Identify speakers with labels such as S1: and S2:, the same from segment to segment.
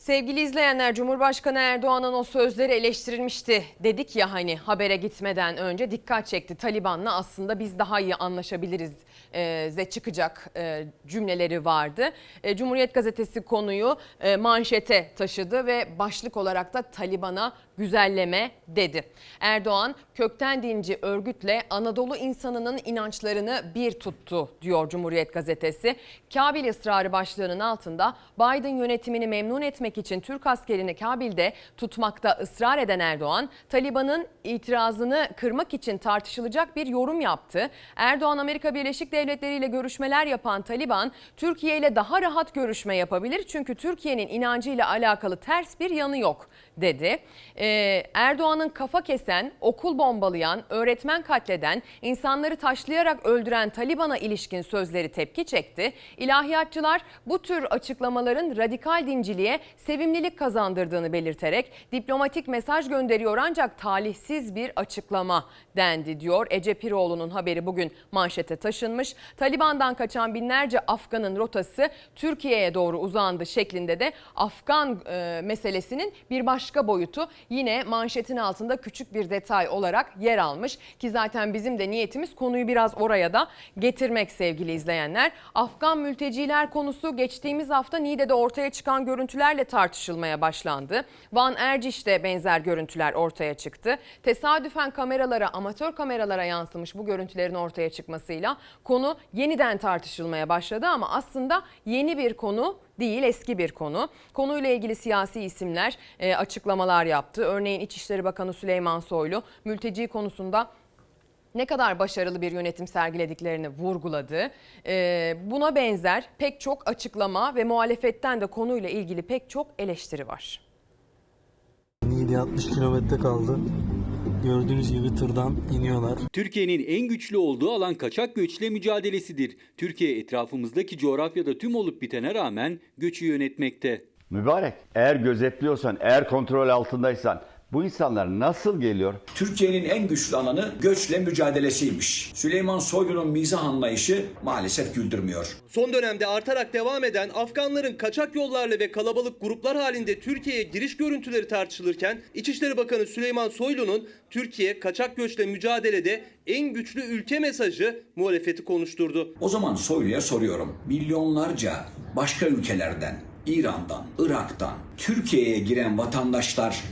S1: Sevgili izleyenler Cumhurbaşkanı Erdoğan'ın o sözleri eleştirilmişti. Dedik ya hani habere gitmeden önce dikkat çekti. Taliban'la aslında biz daha iyi anlaşabiliriz e, çıkacak e, cümleleri vardı. E, Cumhuriyet gazetesi konuyu e, manşete taşıdı ve başlık olarak da Taliban'a güzelleme dedi. Erdoğan kökten dinci örgütle Anadolu insanının inançlarını bir tuttu diyor Cumhuriyet gazetesi. Kabil ısrarı başlığının altında Biden yönetimini memnun etmek için Türk askerini Kabil'de tutmakta ısrar eden Erdoğan, Taliban'ın itirazını kırmak için tartışılacak bir yorum yaptı. Erdoğan Amerika Birleşik Devletleri ile görüşmeler yapan Taliban, Türkiye ile daha rahat görüşme yapabilir çünkü Türkiye'nin inancıyla alakalı ters bir yanı yok dedi. Ee, Erdoğan'ın kafa kesen, okul bombalayan, öğretmen katleden, insanları taşlayarak öldüren Taliban'a ilişkin sözleri tepki çekti. İlahiyatçılar bu tür açıklamaların radikal dinciliğe sevimlilik kazandırdığını belirterek diplomatik mesaj gönderiyor ancak talihsiz bir açıklama dendi diyor. Ece Piroğlu'nun haberi bugün manşete taşınmış. Taliban'dan kaçan binlerce Afgan'ın rotası Türkiye'ye doğru uzandı şeklinde de Afgan e, meselesinin bir başka boyutu yine manşetin altında küçük bir detay olarak yer almış ki zaten bizim de niyetimiz konuyu biraz oraya da getirmek sevgili izleyenler. Afgan mülteciler konusu geçtiğimiz hafta Niğde'de ortaya çıkan görüntülerle tartışılmaya başlandı. Van Erciş'te benzer görüntüler ortaya çıktı. Tesadüfen kameralara, amatör kameralara yansımış bu görüntülerin ortaya çıkmasıyla konu yeniden tartışılmaya başladı ama aslında yeni bir konu değil eski bir konu. Konuyla ilgili siyasi isimler e, açıklamalar yaptı. Örneğin İçişleri Bakanı Süleyman Soylu mülteci konusunda ne kadar başarılı bir yönetim sergilediklerini vurguladı. Ee, buna benzer pek çok açıklama ve muhalefetten de konuyla ilgili pek çok eleştiri var.
S2: Niğde 60 kilometre kaldı. Gördüğünüz gibi tırdan iniyorlar.
S3: Türkiye'nin en güçlü olduğu alan kaçak göçle mücadelesidir. Türkiye etrafımızdaki coğrafyada tüm olup bitene rağmen göçü yönetmekte.
S4: Mübarek eğer gözetliyorsan, eğer kontrol altındaysan bu insanlar nasıl geliyor?
S5: Türkiye'nin en güçlü alanı göçle mücadelesiymiş. Süleyman Soylu'nun mizah anlayışı maalesef güldürmüyor.
S6: Son dönemde artarak devam eden Afganların kaçak yollarla ve kalabalık gruplar halinde Türkiye'ye giriş görüntüleri tartışılırken İçişleri Bakanı Süleyman Soylu'nun Türkiye kaçak göçle mücadelede en güçlü ülke mesajı muhalefeti konuşturdu.
S5: O zaman Soylu'ya soruyorum. Milyonlarca başka ülkelerden, İran'dan, Irak'tan Türkiye'ye giren vatandaşlar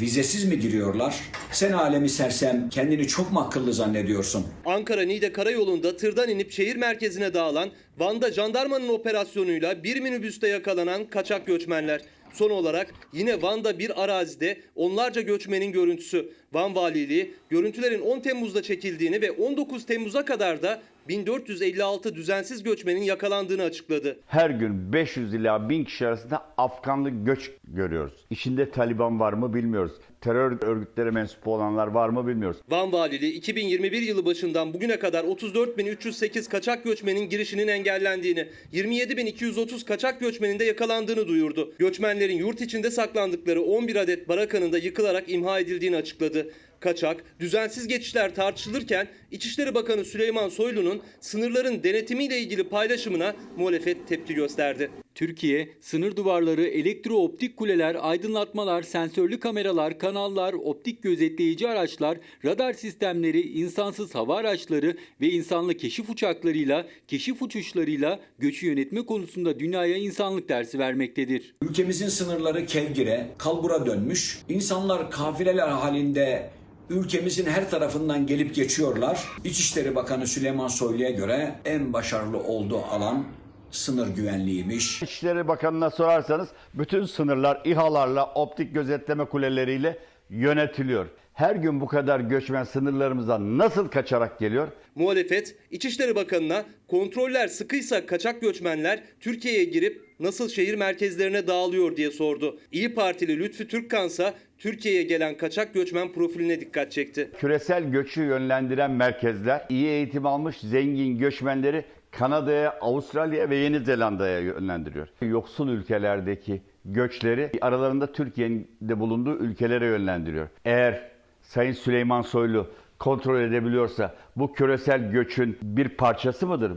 S5: vizesiz mi giriyorlar? Sen alemi sersem kendini çok mu akıllı zannediyorsun?
S6: Ankara-Niğde karayolunda tırdan inip şehir merkezine dağılan, Van'da jandarmanın operasyonuyla bir minibüste yakalanan kaçak göçmenler. Son olarak yine Van'da bir arazide onlarca göçmenin görüntüsü. Van Valiliği görüntülerin 10 Temmuz'da çekildiğini ve 19 Temmuz'a kadar da 1456 düzensiz göçmenin yakalandığını açıkladı.
S4: Her gün 500 ila 1000 kişi arasında Afganlı göç görüyoruz. İçinde Taliban var mı bilmiyoruz. Terör örgütlere mensup olanlar var mı bilmiyoruz.
S6: Van Valiliği 2021 yılı başından bugüne kadar 34.308 kaçak göçmenin girişinin engellendiğini, 27.230 kaçak göçmenin de yakalandığını duyurdu. Göçmenlerin yurt içinde saklandıkları 11 adet barakanın da yıkılarak imha edildiğini açıkladı. Kaçak, düzensiz geçişler tartışılırken İçişleri Bakanı Süleyman Soylu'nun sınırların denetimiyle ilgili paylaşımına muhalefet tepki gösterdi.
S3: Türkiye, sınır duvarları, elektrooptik kuleler, aydınlatmalar, sensörlü kameralar, kanallar, optik gözetleyici araçlar, radar sistemleri, insansız hava araçları ve insanlı keşif uçaklarıyla, keşif uçuşlarıyla göçü yönetme konusunda dünyaya insanlık dersi vermektedir.
S5: Ülkemizin sınırları kevgire, kalbura dönmüş. İnsanlar kafileler halinde ülkemizin her tarafından gelip geçiyorlar. İçişleri Bakanı Süleyman Soylu'ya göre en başarılı olduğu alan sınır güvenliğiymiş.
S4: İçişleri Bakanı'na sorarsanız bütün sınırlar İHA'larla, optik gözetleme kuleleriyle yönetiliyor. Her gün bu kadar göçmen sınırlarımızdan nasıl kaçarak geliyor?
S6: Muhalefet, İçişleri Bakanı'na kontroller sıkıysa kaçak göçmenler Türkiye'ye girip nasıl şehir merkezlerine dağılıyor diye sordu. İyi Partili Lütfü Türkkansa Türkiye'ye gelen kaçak göçmen profiline dikkat çekti.
S4: Küresel göçü yönlendiren merkezler iyi eğitim almış zengin göçmenleri Kanada'ya, Avustralya'ya ve Yeni Zelanda'ya yönlendiriyor. Yoksul ülkelerdeki göçleri aralarında Türkiye'nin de bulunduğu ülkelere yönlendiriyor. Eğer Sayın Süleyman Soylu kontrol edebiliyorsa bu küresel göçün bir parçası mıdır?